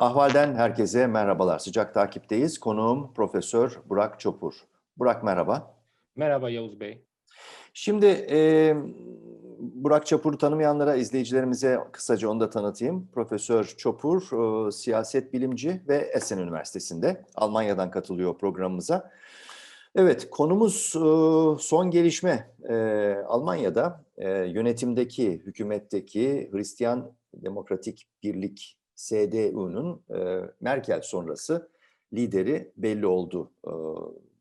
Ahval'den herkese merhabalar. Sıcak takipteyiz. Konuğum Profesör Burak Çopur. Burak merhaba. Merhaba Yavuz Bey. Şimdi e, Burak Çopur'u tanımayanlara, izleyicilerimize kısaca onu da tanıtayım. Profesör Çopur, e, siyaset bilimci ve Essen Üniversitesi'nde Almanya'dan katılıyor programımıza. Evet, konumuz e, son gelişme. E, Almanya'da e, yönetimdeki, hükümetteki Hristiyan Demokratik Birlik CDU'nun e, Merkel sonrası lideri belli oldu. E,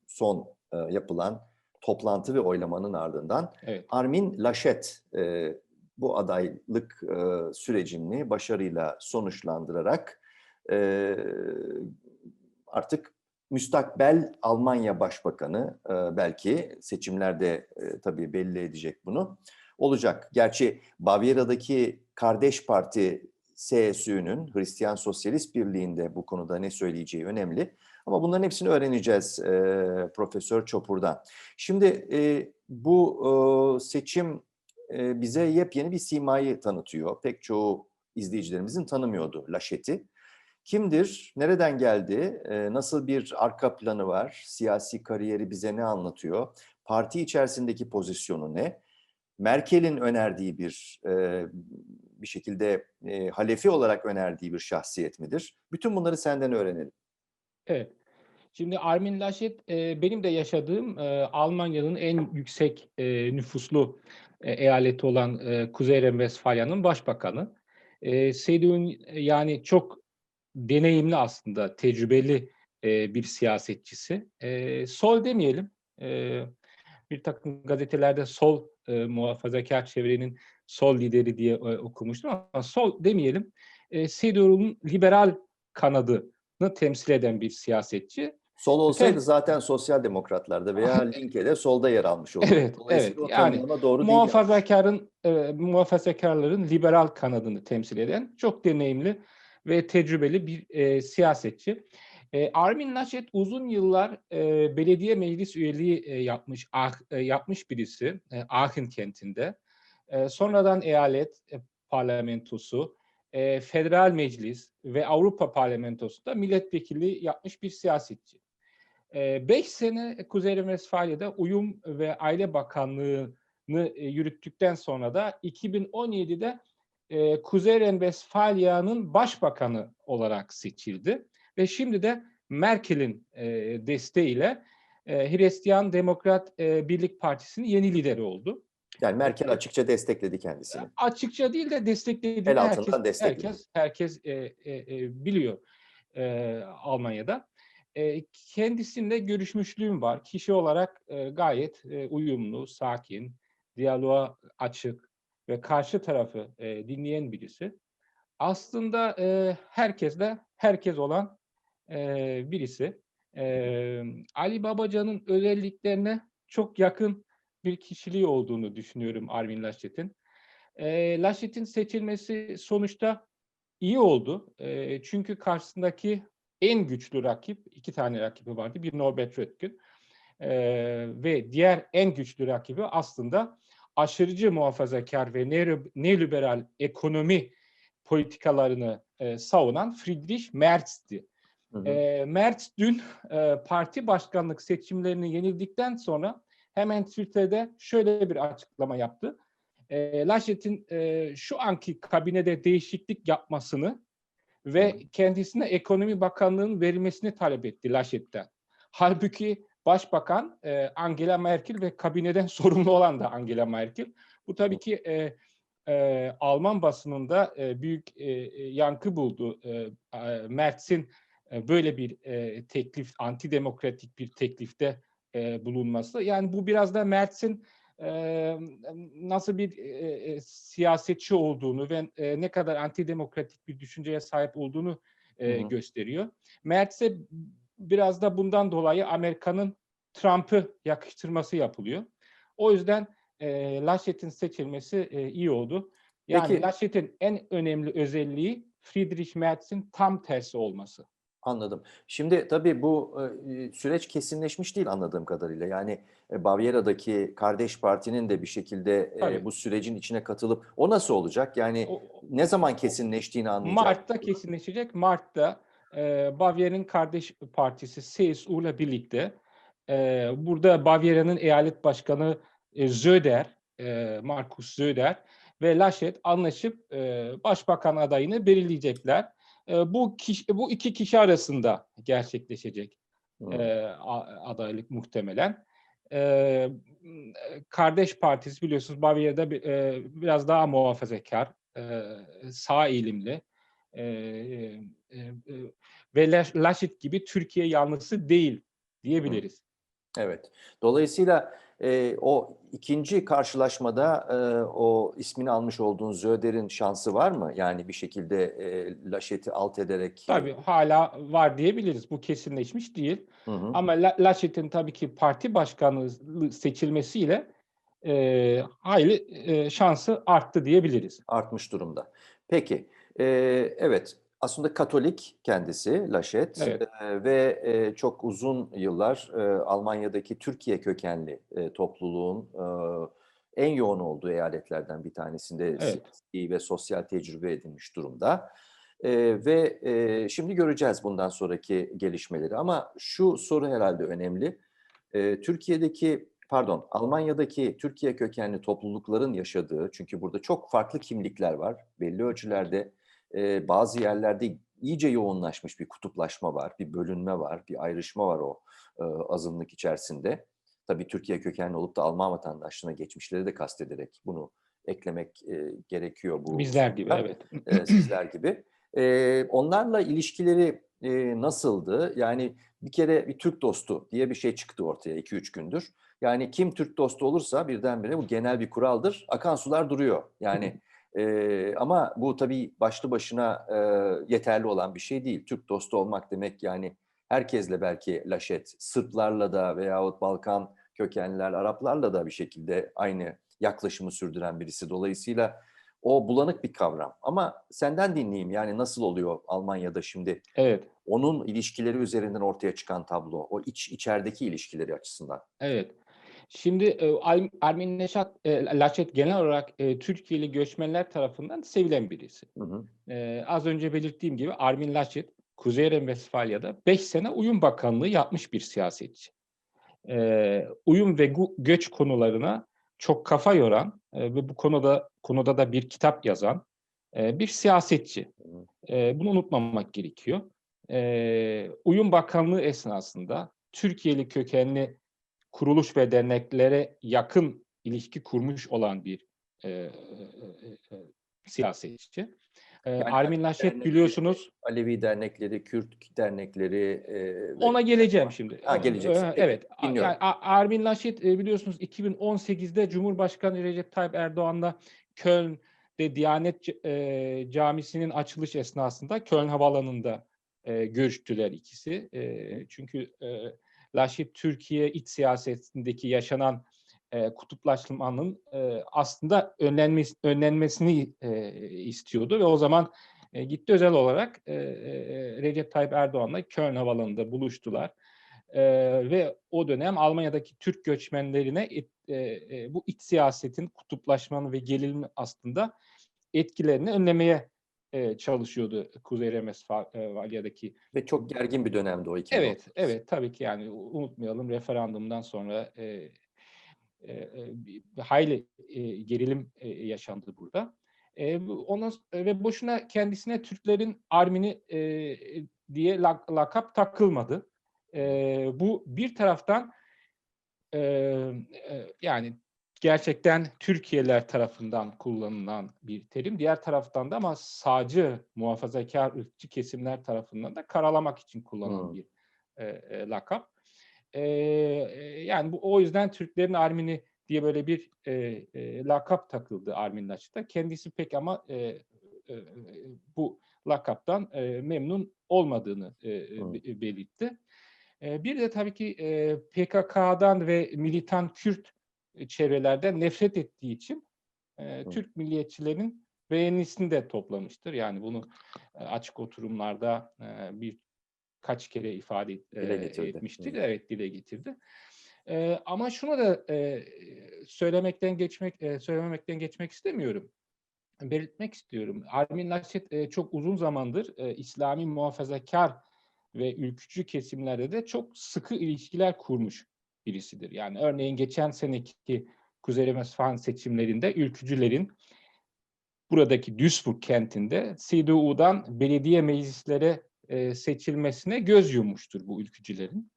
son e, yapılan toplantı ve oylamanın ardından Evet. Armin Laschet e, bu adaylık e, sürecini başarıyla sonuçlandırarak e, artık müstakbel Almanya Başbakanı e, belki seçimlerde e, tabii belli edecek bunu olacak. Gerçi Bavyera'daki kardeş parti CSU'nun Hristiyan Sosyalist Birliği'nde bu konuda ne söyleyeceği önemli. Ama bunların hepsini öğreneceğiz e, Profesör Çopur'dan. Şimdi e, bu e, seçim e, bize yepyeni bir simayı tanıtıyor. Pek çoğu izleyicilerimizin tanımıyordu Laşet'i. Kimdir, nereden geldi, e, nasıl bir arka planı var, siyasi kariyeri bize ne anlatıyor, parti içerisindeki pozisyonu ne, Merkel'in önerdiği bir e, bir şekilde e, halefi olarak önerdiği bir şahsiyet midir? Bütün bunları senden öğrenelim. Evet. Şimdi Armin Laschet e, benim de yaşadığım e, Almanya'nın en yüksek e, nüfuslu e, eyaleti olan e, Kuzey Renvestfalya'nın başbakanı. E, CDU'nun e, yani çok deneyimli aslında, tecrübeli e, bir siyasetçisi. E, sol demeyelim. E, bir takım gazetelerde sol e, muhafazakar çevrenin sol lideri diye e, okumuştum ama sol demeyelim. E, CDU'nun liberal kanadını temsil eden bir siyasetçi. Sol olsaydı Evet. zaten sosyal demokratlarda veya Linke'de solda yer almış olurdu. Evet, evet. o Yani doğru. Muhafazakarın, e, muhafazakarların liberal kanadını temsil eden çok deneyimli ve tecrübeli bir e, siyasetçi. E, Armin Laschet uzun yıllar e, belediye meclis üyeliği e, yapmış Ah- e, yapmış birisi e, Aachen kentinde. E, sonradan eyalet e, parlamentosu, e, federal meclis ve Avrupa parlamentosunda milletvekili yapmış bir siyasetçi. 5 sene Kuzey Renvestfalya'da Uyum ve Aile Bakanlığı'nı e, yürüttükten sonra da 2017'de e, Kuzey Renvestfalya'nın başbakanı olarak seçildi. Ve şimdi de Merkel'in e, desteğiyle e, Hristiyan Demokrat e, Birlik Partisi'nin yeni lideri oldu. Yani Merkel açıkça destekledi kendisini. Açıkça değil de desteklediğini El altından herkes, destekledi. herkes, herkes e, e, e, biliyor e, Almanya'da. E, kendisiyle görüşmüşlüğüm var. Kişi olarak e, gayet e, uyumlu, sakin, diyaloğa açık ve karşı tarafı e, dinleyen birisi. Aslında e, herkesle herkes olan e, birisi. E, Ali Babacan'ın özelliklerine çok yakın bir kişiliği olduğunu düşünüyorum Armin Laschet'in. E, Laschet'in seçilmesi sonuçta iyi oldu. E, çünkü karşısındaki en güçlü rakip, iki tane rakibi vardı. Bir Norbert Röttgen e, ve diğer en güçlü rakibi aslında aşırıcı muhafazakar ve neo- neoliberal ekonomi politikalarını e, savunan Friedrich Merz'ti. Hı hı. E, Merz dün e, parti başkanlık seçimlerini yenildikten sonra hemen Twitter'de şöyle bir açıklama yaptı. E, Laschet'in e, şu anki kabinede değişiklik yapmasını ve kendisine ekonomi bakanlığının verilmesini talep etti Laschet'ten. Halbuki Başbakan e, Angela Merkel ve kabineden sorumlu olan da Angela Merkel. Bu tabii ki e, e, Alman basınında e, büyük e, e, yankı buldu. E, Merz'in e, böyle bir e, teklif, antidemokratik bir teklifte e, bulunması. Yani bu biraz da Merz'in e, nasıl bir e, e, siyasetçi olduğunu ve e, ne kadar antidemokratik bir düşünceye sahip olduğunu e, Hı hı. gösteriyor. Merz'e biraz da bundan dolayı Amerika'nın Trump'ı yakıştırması yapılıyor. O yüzden e, Laschet'in seçilmesi e, iyi oldu. Yani Laschet'in en önemli özelliği Friedrich Merz'in tam tersi olması. Anladım. Şimdi tabii bu, süreç kesinleşmiş değil anladığım kadarıyla. Yani, eee, Bavyera'daki kardeş partinin de bir şekilde, Tabii. bu sürecin içine katılıp o nasıl olacak? Yani O ne zaman kesinleştiğini anlayacak Mart'ta kesinleşecek. Mart'ta eee Bavyera'nın kardeş partisi CSU'la birlikte burada Bavyera'nın eyalet başkanı eee, Söder, eee, Markus Söder ve Laschet anlaşıp başbakan adayını belirleyecekler. Eee, bu kişi, bu iki kişi arasında gerçekleşecek Hımm. eee, a- adaylık muhtemelen. M, kardeş partisi biliyorsunuz Bavyera'da bir- eee, biraz daha muhafazakar, eee, sağ eğilimli eee, eee, eee, ve Laschet gibi Türkiye yanlısı değil diyebiliriz. Evet. Dolayısıyla, eee, o ikinci karşılaşmada, eee, o ismini almış olduğun Söder'in şansı var mı? Yani bir şekilde, eee, Laschet'i alt ederek Tabii hala var diyebiliriz. Bu kesinleşmiş değil. Hı hı. Ama La- Laschet'in tabii ki parti başkanlığı seçilmesiyle eee hayli eee, şansı arttı diyebiliriz. artmış durumda. Peki, eee, evet, aslında Katolik kendisi Laschet Evet. ve çok uzun yıllar Almanya'daki Türkiye kökenli topluluğun en yoğun olduğu eyaletlerden bir tanesinde Evet. siyasi ve sosyal tecrübe edinmiş durumda. Eee, ve eee, şimdi göreceğiz bundan sonraki gelişmeleri. Ama şu soru herhalde önemli. Eee, Türkiye'deki, pardon, Almanya'daki Türkiye kökenli toplulukların yaşadığı, çünkü burada çok farklı kimlikler var. Belli ölçülerde eee, bazı yerlerde iyice yoğunlaşmış bir kutuplaşma var, bir bölünme var, bir ayrışma var o eee, azınlık içerisinde. Tabii Türkiye kökenli olup da Alman vatandaşlığına geçmişleri de kastederek bunu eklemek eee, gerekiyor bu Bizler gibi evet. Eee, sizler gibi. Eee, onlarla ilişkileri eee, nasıldı? Yani bir kere bir Türk dostu diye bir şey çıktı ortaya 2-3 gündür. Yani kim Türk dostu olursa birdenbire bu genel bir kuraldır. Akan sular duruyor. Yani eee, ama bu tabii başlı başına eee, yeterli olan bir şey değil. Türk dostu olmak demek yani herkesle belki Laşet, Sırplarla da veyahut Balkan kökenliler, Araplarla da bir şekilde aynı yaklaşımı sürdüren birisi. Dolayısıyla o bulanık bir kavram. Ama senden dinleyeyim yani nasıl oluyor Almanya'da şimdi Evet. onun ilişkileri üzerinden ortaya çıkan tablo, o iç içerideki ilişkileri açısından. Evet. Şimdi e, Armin Neşat, e, Laschet genel olarak e, Türkiye'li göçmenler tarafından sevilen birisi. Hı hı. E, az önce belirttiğim gibi Armin Laschet, Kuzey Renvestfalya'da 5 sene uyum bakanlığı yapmış bir siyasetçi. E, uyum ve göç konularına çok kafa yoran e, ve bu konuda konuda da bir kitap yazan e, bir siyasetçi. E, bunu unutmamak gerekiyor. E, uyum bakanlığı esnasında Türkiye'li kökenli kuruluş ve derneklere yakın ilişki kurmuş olan bir e, e, e, e, siyasetçi. E, Yani Armin Laschet biliyorsunuz Alevi dernekleri, Kürt dernekleri ve ona geleceğim şimdi. Ha, geleceksin. E, Peki, Evet. dinliyorum. Yani Armin Laschet e, biliyorsunuz 2018'de Cumhurbaşkanı Recep Tayyip Erdoğan'la Köln'de Diyanet e, Camisi'nin açılış esnasında Köln Havaalanı'nda e, görüştüler ikisi. E, çünkü e, Laschet Türkiye iç siyasetindeki yaşanan e, kutuplaşmanın e, aslında önlenmesi, önlenmesini e, istiyordu ve o zaman e, gitti özel olarak e, e, Recep Tayyip Erdoğan'la Köln Havaalanı'nda buluştular. E, ve o dönem Almanya'daki Türk göçmenlerine et- e, e, bu iç siyasetin kutuplaşmanın ve gerilimi aslında etkilerini önlemeye e, çalışıyordu Kuzey Renvestfalya'daki ve çok gergin bir dönemdi o 2018. Evet, evet tabii ki yani unutmayalım referandumdan sonra e, e, e, bir hayli e, gerilim e, yaşandı burada. E, ona ve boşuna kendisine Türklerin Armini e, diye lak- lakap takılmadı. E, bu bir taraftan e, e, yani gerçekten Türkiye'ler tarafından kullanılan bir terim. Diğer taraftan da ama sağcı, muhafazakar, ırkçı kesimler tarafından da karalamak için kullanılan Hmm. bir e, e, lakap. E, e, yani bu o yüzden Türklerin Armini diye böyle bir e, e, lakap takıldı Armin Laschet'e. Kendisi pek ama e, e, e, bu lakaptan e, memnun olmadığını e, e, Hmm. be- belirtti. E, bir de tabii ki e, PKK'dan ve militan Kürt çevrelerden nefret ettiği için e. Türk milliyetçilerin beğenisini de toplamıştır. Yani bunu e, açık oturumlarda e, bir kaç kere ifade e, etmiştir. Hı. Evet dile getirdi. E, ama şunu da e, söylemekten geçmek e, söylememekten geçmek istemiyorum. Belirtmek istiyorum. Armin Laschet e, çok uzun zamandır e, İslami muhafazakar ve ülkücü kesimlerde de çok sıkı ilişkiler kurmuş birisidir. Yani örneğin geçen seneki Kuzey Westfalen seçimlerinde ülkücülerin buradaki Duisburg kentinde CDU'dan belediye meclislere e, seçilmesine göz yummuştur bu ülkücülerin.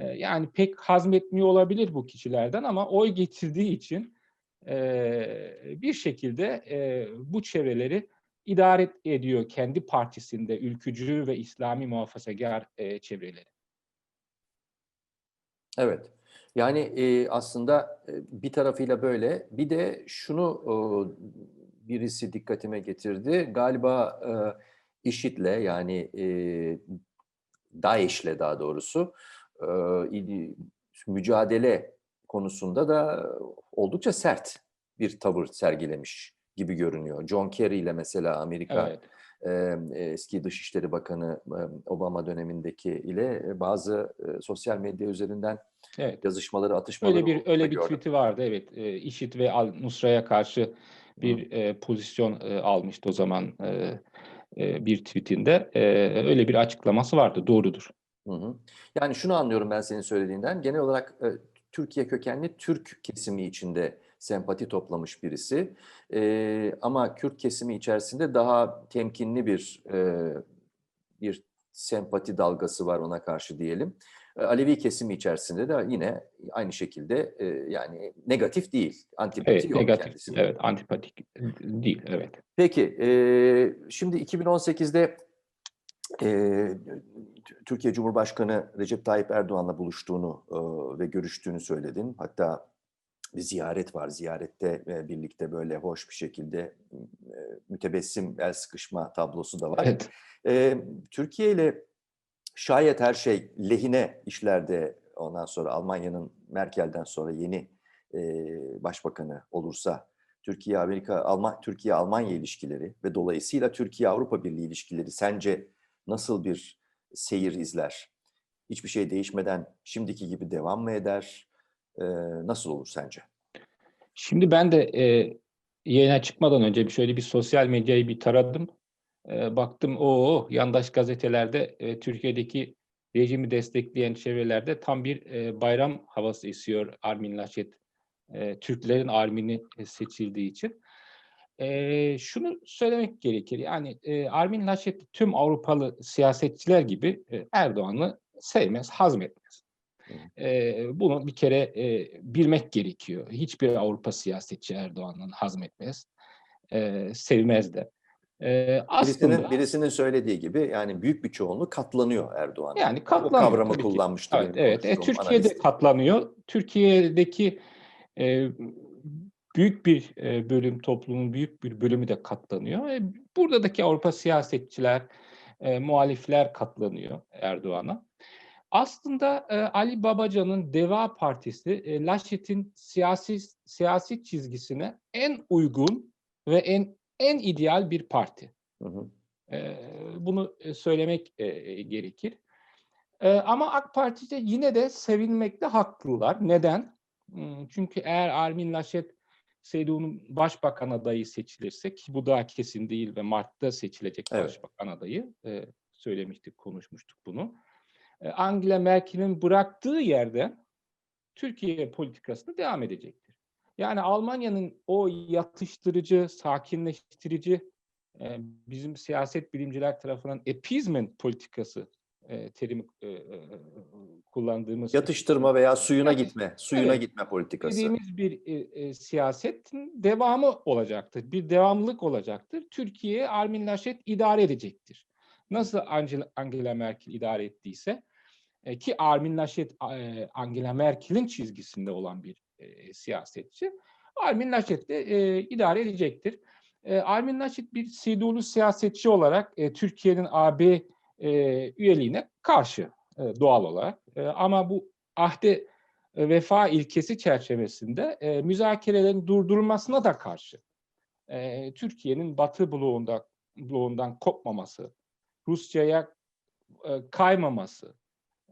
E, yani pek hazmetmiyor olabilir bu kişilerden ama oy getirdiği için e, bir şekilde e, bu çevreleri idare ediyor kendi partisinde ülkücü ve İslami muhafazakar e, çevreleri. Evet. Yani e, aslında e, bir tarafıyla böyle. Bir de şunu e, birisi dikkatime getirdi. Galiba e, IŞİD'le yani e, DAEŞ'le daha doğrusu e, mücadele konusunda da oldukça sert bir tavır sergilemiş gibi görünüyor. John Kerry ile mesela Amerika Evet. eski Dışişleri Bakanı Obama dönemindeki ile bazı sosyal medya üzerinden Evet. yazışmaları, atışmaları Öyle bir öyle bir gördüm. tweet'i vardı evet. E, IŞİD ve Al Nusra'ya karşı bir e, pozisyon e, almıştı o zaman e, e, bir tweetinde. E, öyle bir açıklaması vardı. Doğrudur. Hı hı. Yani şunu anlıyorum ben senin söylediğinden. Genel olarak e, Türkiye kökenli Türk kesimi içinde sempati toplamış birisi. E, ama Kürt kesimi içerisinde daha temkinli bir e, bir sempati dalgası var ona karşı diyelim. E, Alevi kesimi içerisinde de yine aynı şekilde e, yani negatif değil, antipati Evet, yok negatif. kendisinde. Evet, antipatik değil. Evet. Peki, e, şimdi 2018'de e, Türkiye Cumhurbaşkanı Recep Tayyip Erdoğan'la buluştuğunu e, ve görüştüğünü söyledin. Hatta bir ziyaret var. Ziyarette e, birlikte böyle hoş bir şekilde e, mütebessim el sıkışma tablosu da var. Evet. E, Türkiye ile şayet her şey lehine işlerde ondan sonra Almanya'nın Merkel'den sonra yeni e, başbakanı olursa Türkiye Amerika Alman Türkiye Almanya ilişkileri ve dolayısıyla Türkiye Avrupa Birliği ilişkileri sence nasıl bir seyir izler? Hiçbir şey değişmeden şimdiki gibi devam mı eder? E, nasıl olur sence? Şimdi ben de e, yayına çıkmadan önce bir şöyle bir sosyal medyayı bir taradım. E, baktım o yandaş gazetelerde e, Türkiye'deki rejimi destekleyen çevrelerde tam bir e, bayram havası esiyor Armin Laschet. E, Türklerin Armin'i seçildiği için. E, şunu söylemek gerekir. Yani e, Armin Laschet tüm Avrupalı siyasetçiler gibi e, Erdoğan'ı sevmez, hazmetmez. E, bunu bir kere e, bilmek gerekiyor. Hiçbir Avrupa siyasetçi Erdoğan'ın hazmetmez, e, sevmez de. E, aslında Birisinin, birisinin söylediği gibi yani büyük bir çoğunluğu katlanıyor Erdoğan'a. yani O katlanıyor. kavramı tabii ki. kullanmıştı Evet, evet. E, Türkiye'de analist. katlanıyor. Türkiye'deki e, büyük bir e, bölüm toplumun büyük bir bölümü de katlanıyor. E, buradaki Avrupa siyasetçiler, e, muhalifler katlanıyor Erdoğan'a. Aslında e, Ali Babacan'ın Deva Partisi e, Laşet'in siyasi siyasi çizgisine en uygun ve en en ideal bir parti. Hı hı. Ee, bunu e, söylemek e, gerekir. Ee, ama AK Parti'de yine de sevilmekte haklılar. Neden? Hmm, Çünkü eğer Armin Laschet CDU'nun başbakan adayı seçilirse ki bu daha kesin değil ve Mart'ta seçilecek Evet. başbakan adayı e, söylemiştik, konuşmuştuk bunu. E, Angela Merkel'in bıraktığı yerden Türkiye politikasını devam edecektir. Yani Almanya'nın o yatıştırıcı, sakinleştirici e, bizim siyaset bilimciler tarafından appeasement politikası e, terimi e, e, kullandığımız Yatıştırma veya suyuna Evet, gitme, suyuna evet. gitme politikası. dediğimiz bir e, e, siyasetin devamı olacaktır. Bir devamlılık olacaktır. Türkiye'yi Armin Laschet idare edecektir. Nasıl Angela, Angela Merkel idare ettiyse e, ki Armin Laschet e, Angela Merkel'in çizgisinde olan bir e, siyasetçi. Armin Laschet de e, idare edecektir. E, Armin Laschet bir CDU'lu siyasetçi olarak e, Türkiye'nin AB e, üyeliğine karşı e, doğal olarak. E, ama bu ahde vefa ilkesi çerçevesinde e, müzakerelerin durdurulmasına da karşı. E, Türkiye'nin Batı bloğunda bloğundan kopmaması, Rusya'ya e, kaymaması,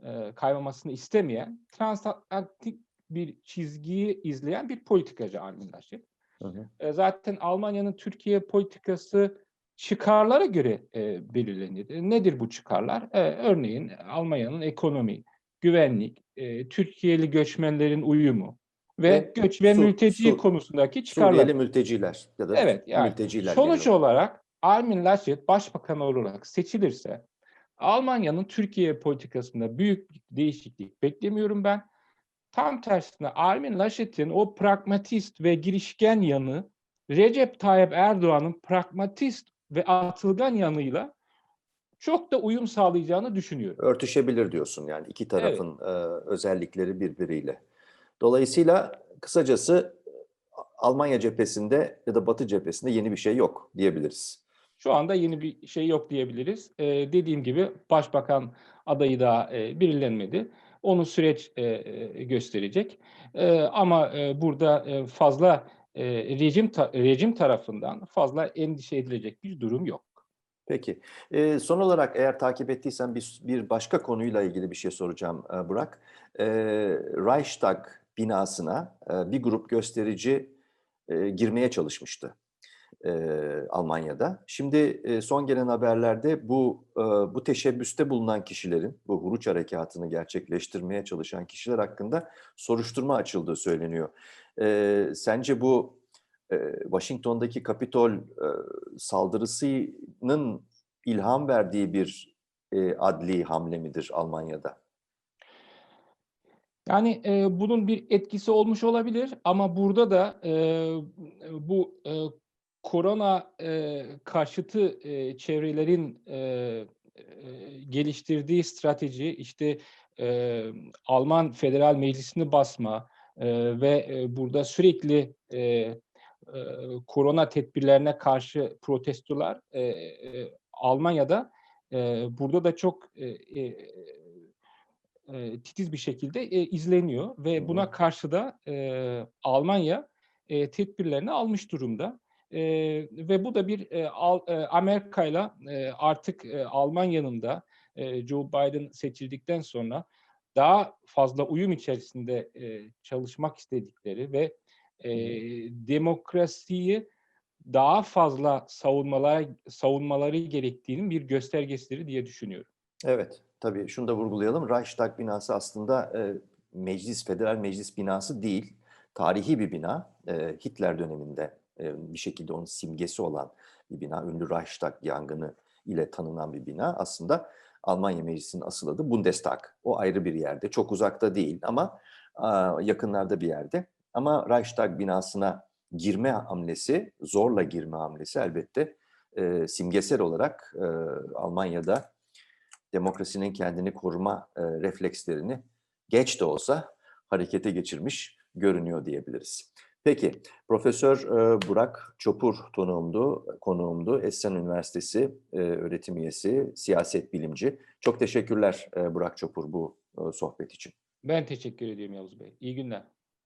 e, kaymamasını istemeyen, transatlantik bir çizgiyi izleyen bir politikacı Armin Laschet. Hı hı. E, zaten Almanya'nın Türkiye politikası çıkarlara göre e, belirlenir. E, Nedir bu çıkarlar? E, örneğin Almanya'nın ekonomi, güvenlik, e, Türkiye'li göçmenlerin uyumu ve, Ve göç ve Su- mülteci Su- konusundaki çıkarlar. Suriyeli mülteciler ya da Evet yani mülteciler. sonuç genel olarak Armin Laschet başbakan olarak seçilirse Almanya'nın Türkiye politikasında büyük bir değişiklik beklemiyorum ben. Tam tersine Armin Laschet'in o pragmatist ve girişken yanı Recep Tayyip Erdoğan'ın pragmatist ve atılgan yanıyla çok da uyum sağlayacağını düşünüyorum. örtüşebilir diyorsun yani iki tarafın e, özellikleri birbiriyle. Dolayısıyla kısacası Almanya cephesinde ya da Batı cephesinde yeni bir şey yok diyebiliriz. Şu anda yeni bir şey yok diyebiliriz. Ee, dediğim gibi başbakan adayı daha e, belirlenmedi. Onu süreç e, e, gösterecek. E, ama e, burada e, fazla e, rejim ta- rejim tarafından fazla endişe edilecek bir durum yok. Peki. E, son olarak eğer takip ettiysen bir, bir başka konuyla ilgili bir şey soracağım e, Burak. E, Reichstag binasına e, bir grup gösterici e, girmeye çalışmıştı e, Almanya'da. Şimdi e, son gelen haberlerde bu e, bu teşebbüste bulunan kişilerin, bu Huruç harekatını gerçekleştirmeye çalışan kişiler hakkında soruşturma açıldığı söyleniyor. E, sence bu e, Washington'daki Kapitol e, saldırısının ilham verdiği bir e, adli hamle midir Almanya'da? Yani e, bunun bir etkisi olmuş olabilir ama burada da e, bu e, korona e, karşıtı e, çevrelerin e, e, geliştirdiği strateji işte e, Alman Federal Meclisi'ni basma e, ve e, burada sürekli e, e, korona tedbirlerine karşı protestolar e, e, Almanya'da e, burada da çok e, e, e, titiz bir şekilde e, izleniyor ve buna karşı da e, Almanya e, tedbirlerini almış durumda. E, ve bu da bir e, Al- e, Amerika'yla e, artık e, Almanya'nın da e, Joe Biden seçildikten sonra daha fazla uyum içerisinde e, çalışmak istedikleri ve e, demokrasiyi daha fazla savunmalara savunmaları gerektiğinin bir göstergesidir diye düşünüyorum. Evet, tabii şunu da vurgulayalım. Reichstag binası aslında e, meclis, federal meclis binası değil. Tarihi bir bina. E, Hitler döneminde bir şekilde onun simgesi olan bir bina. Ünlü Reichstag yangını ile tanınan bir bina. Aslında Almanya Meclisi'nin asıl adı Bundestag. O ayrı bir yerde. Çok uzakta değil ama yakınlarda bir yerde. Ama Reichstag binasına girme hamlesi, zorla girme hamlesi elbette e, simgesel olarak e, Almanya'da demokrasinin kendini koruma e, reflekslerini geç de olsa harekete geçirmiş görünüyor diyebiliriz. Peki, Profesör e, Burak Çopur konuğumdu, konuğumdu. Esen Üniversitesi e, öğretim üyesi, siyaset bilimci. Çok teşekkürler e, Burak Çopur bu sohbet için. Ben teşekkür ediyorum Yavuz Bey. İyi günler.